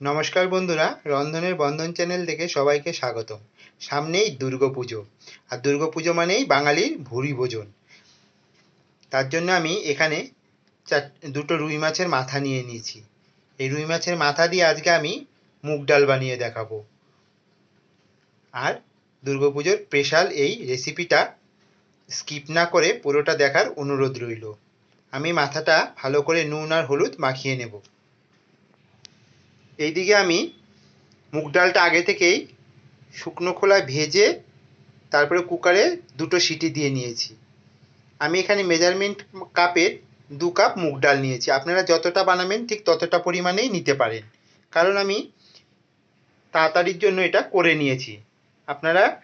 নমস্কার বন্ধুরা, রন্ধনের বন্ধন চ্যানেল থেকে সবাইকে স্বাগতম। সামনেই দুর্গাপুজো, আর দুর্গাপুজো মানেই বাঙালির ভুরি ভোজন। তার জন্য আমি এখানে চার, দুটো রুই মাছের মাথা নিয়ে নিয়েছি। এই রুই মাছের মাথা দিয়ে আজকে আমি মুগ ডাল বানিয়ে দেখাবো। আর দুর্গাপুজোর স্পেশাল এই রেসিপিটা স্কিপ না করে পুরোটা দেখার অনুরোধ রইল। আমি মাথাটা ভালো করে নুন আর হলুদ মাখিয়ে নেব। এইদিকে আমি মুগ ডালটা আগে থেকেই শুকনো খোলায় ভেজে তারপরে কুকারে দুটো সিটি দিয়ে নিয়েছি। আমি এখানে মেজারমেন্ট কাপের দু কাপ মুগ ডাল নিয়েছি। আপনারা যতটা বানাবেন ঠিক ততটা পরিমাণেই নিতে পারেন। কারণ আমি তাড়াতাড়ির জন্য এটা করে নিয়েছি। আপনারা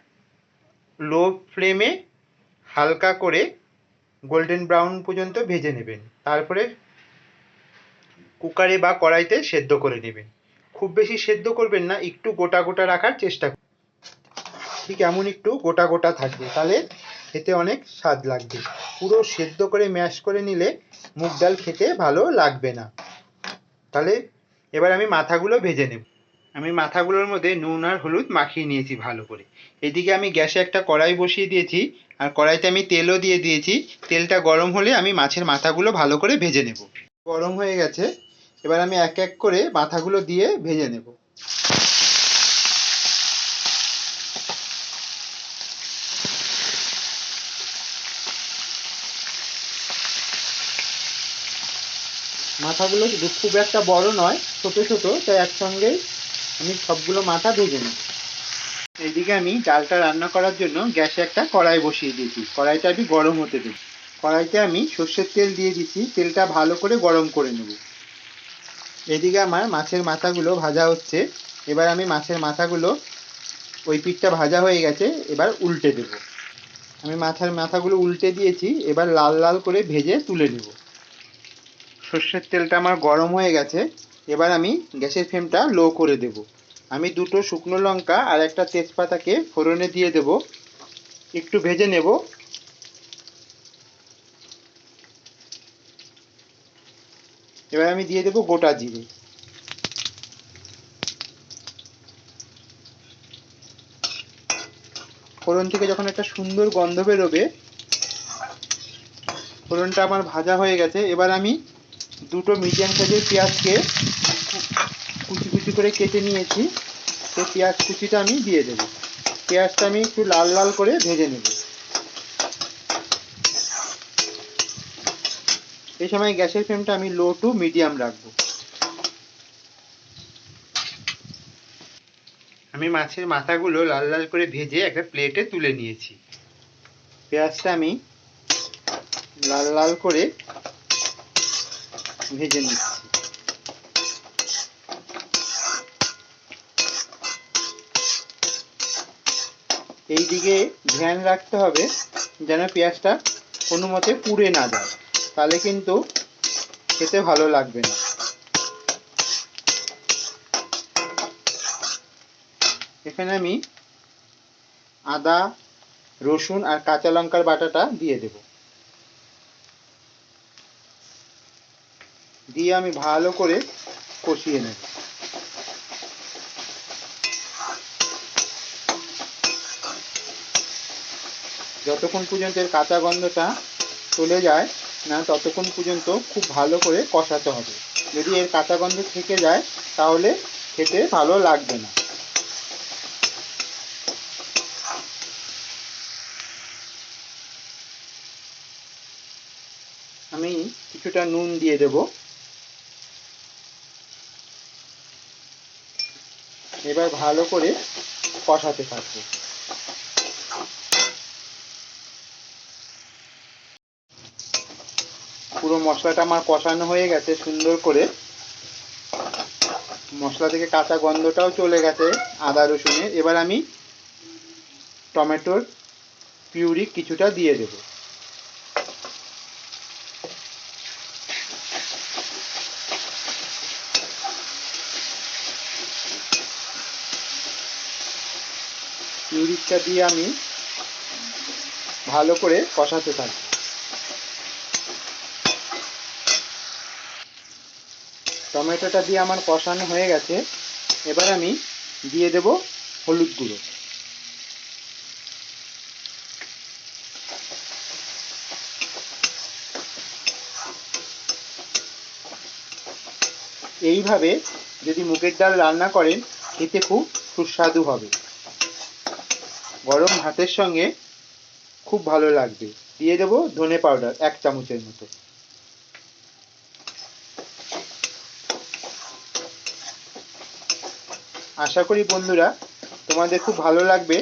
লো ফ্লেমে হালকা করে গোল্ডেন ব্রাউন পর্যন্ত ভেজে নেবেন। তারপরে কুকারে বা কড়াইতে সেদ্ধ করে নেবেন। খুব বেশি সেদ্ধ করবেন না, একটু গোটা গোটা রাখার চেষ্টা ঠিক এমন একটু গোটা গোটা থাকবে, তাহলে খেতে অনেক স্বাদ লাগবে। পুরো সেদ্ধ করে ম্যাশ করে নিলে মুগ ডাল খেতে ভালো লাগবে না। তাহলে এবার আমি মাথাগুলো ভেজে নেব। আমি মাথাগুলোর মধ্যে নুন আর হলুদ মাখিয়ে নিয়েছি ভালো করে। এদিকে আমি গ্যাসে একটা কড়াই বসিয়ে দিয়েছি, আর কড়াইতে আমি তেলও দিয়ে দিয়েছি। তেলটা গরম হলে আমি মাছের মাথাগুলো ভালো করে ভেজে নেব। গরম হয়ে গেছে এবার আমি এক এক করে মাথাগুলো দিয়ে ভেজে নেব। মাথাগুলো খুব একটা বড় নয়, ছোট ছোট, তাই একসঙ্গেই আমি সবগুলো মাথা ভেজে নেব। এইদিকে আমি ডালটা রান্না করার জন্য গ্যাসে একটা কড়াই বসিয়ে দিয়েছি। কড়াইটা আমি গরম হতে দেব। কড়াইতে আমি সর্ষের তেল দিয়ে দিচ্ছি। তেলটা ভালো করে গরম করে নেব। এদিকে আমার মাছের মাথাগুলো ভাজা হচ্ছে। এবার আমি মাছের মাথাগুলো ওই পিঠটা ভাজা হয়ে গেছে, এবার উল্টে দেব। আমি মাথার মাথাগুলো উল্টে দিয়েছি, এবার লাল লাল করে ভেজে তুলে নেব। সর্ষের তেলটা আমার গরম হয়ে গেছে, এবার আমি গ্যাসের ফ্লেমটা লো করে দেব। আমি দুটো শুকনো লঙ্কা আর একটা তেজপাতাকে ফোড়নে দিয়ে দেব। একটু ভেজে নেব। এবার আমি দিয়ে দেবো গোটা জিরে। ফোড়ন থেকে যখন একটা সুন্দর গন্ধ বেরোবে, ফোড়নটা আমার ভাজা হয়ে গেছে। এবার আমি দুটো মিডিয়াম সাইজের পেঁয়াজকে কুচি কুচি করে কেটে নিয়েছি। সেই পেঁয়াজ কুচিটা আমি দিয়ে দেবো। পেঁয়াজটা আমি একটু লাল লাল করে ভেজে নেব। এই সময় গ্যাসের ফ্লেমটা আমি লো টু মিডিয়াম রাখব। আমি মাছের মাথাগুলো লাল লাল করে ভেজে একটা প্লেটে তুলে নিয়েছি। পেঁয়াজটা আমি লাল লাল করে ভেজে নিচ্ছি। এই দিকে ধ্যান রাখতে হবে যেন পেঁয়াজটা কোনো মতে পুড়ে না যায়। তাহলে কিন্তু খেতে ভালো লাগবে না। এখানে আমি আদা, রসুন আর কাঁচা লঙ্কার বাটাটা দিয়ে দেব। দিয়ে আমি ভালো করে কষিয়ে নেব। যতক্ষণ পর্যন্ত এর কাঁচা গন্ধটা চলে যায় না, ততক্ষণ পর্যন্ত খুব ভালো করে কষাতে হবে। যদি এর কাঁচা গন্ধ থেকে যায়, তাহলে খেতে ভালো লাগবে না। আমি কিছুটা নুন দিয়ে দেব। এবার ভালো করে কষাতে থাকব। পুরো মশলাটা আমার কষানো হয়ে গেছে সুন্দর করে। মশলা থেকে কাঁচা গন্ধটাও চলে গেছে আদা, রসুনের। এবার আমি টমেটোর পিউরি কিছুটা দিয়ে দেবো। পিউরিটা দিয়ে আমি ভালো করে কষাতে থাকব। টমেটোটা দিয়ে আমার কষানো হয়ে গেছে। এবার আমি দিয়ে দেব হলুদ গুঁড়ো। এইভাবে যদি মুগের ডাল রান্না করেন, খেতে খুব সুস্বাদু হবে। গরম ভাতের সঙ্গে খুব ভালো লাগবে। দিয়ে দেবো ধনে পাউডার, এক চামচের মতো। আশা করি বন্ধুরা, তোমাদের খুব ভালো লাগবে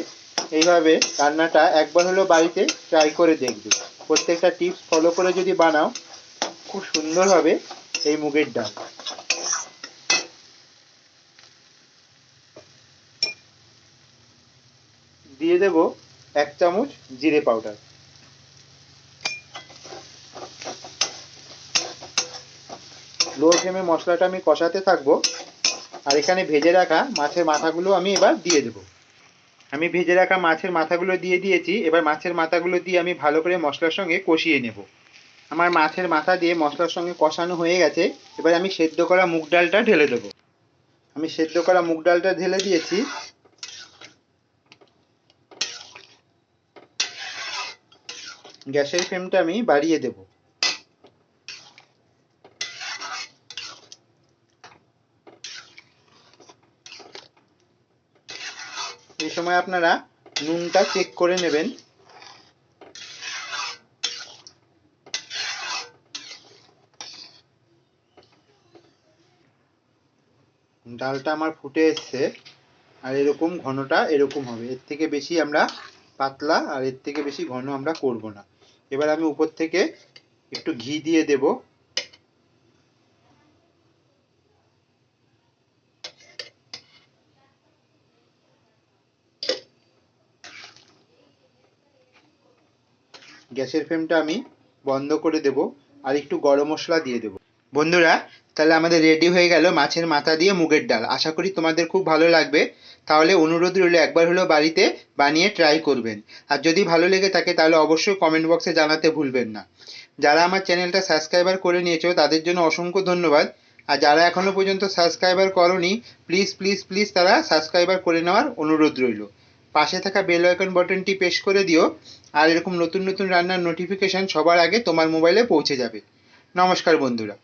এইভাবে রান্নাটা একবার হলেও বাড়িতে ট্রাই করে দেখবে। প্রত্যেকটা টিপস ফলো করে যদি বানাও, খুব সুন্দর হবে এই মুগের ডাল। দিয়ে দেব এক চামচ জিরে পাউডার লো ফ্লেমে মশলাটা আমি কষাতে থাকব। আর এখানে ভেজে রাখা মাছের মাথাগুলো আমি এবার দিয়ে দেব। আমি ভেজে রাখা মাছের মাথাগুলো দিয়ে দিয়েছি, এবার মাছের মাথাগুলো দিয়ে আমি ভালো করে মশলার সঙ্গে কষিয়ে নেব। আমার মাছের মাথা দিয়ে মশলার সঙ্গে কষানো হয়ে গেছে, এবার আমি সেদ্ধ করা মুগ ডালটা ঢেলে দেবো। আমি সেদ্ধ করা মুগ ডালটা ঢেলে দিয়েছি। গ্যাসের ফ্লেমটা আমি বাড়িয়ে দেব। সময় আপনারা নুনটা চেক করে নেবেন। ডালটা আমার ফুটে এসছে, আর এরকম ঘনটা এরকম হবে। এর থেকে বেশি আমরা পাতলা, আর এর থেকে বেশি ঘন আমরা করব না। এবার আমি উপর থেকে একটু ঘি দিয়ে দেব। গ্যাসের ফ্লেমটা আমি বন্ধ করে দেব আর একটু গরম মশলা দিয়ে দেব। বন্ধুরা, তাহলে আমাদের রেডি হয়ে গেল মাছের মাথা দিয়ে মুগের ডাল। আশা করি তোমাদের খুব ভালো লাগবে। তাহলে অনুরোধ রইল একবার হলো বাড়িতে বানিয়ে ট্রাই করবেন। আর যদি ভালো লেগে থাকে, তাহলে অবশ্যই কমেন্ট বক্সে জানাতে ভুলবেন না। যারা আমার চ্যানেলটা সাবস্ক্রাইবার করে নিয়েছো, তাদের জন্য অসংখ্য ধন্যবাদ। আর যারা এখনও পর্যন্ত সাবস্ক্রাইবার করনি প্লিজ প্লিজ প্লিজ তারা সাবস্ক্রাইবার করে নেওয়ার অনুরোধ রইল। পাশে থাকা বেল আইকন বাটনটি প্রেস করে দিও, আর এরকম নতুন নতুন রান্নার নোটিফিকেশন সবার আগে তোমার মোবাইলে পৌঁছে যাবে। নমস্কার বন্ধুরা।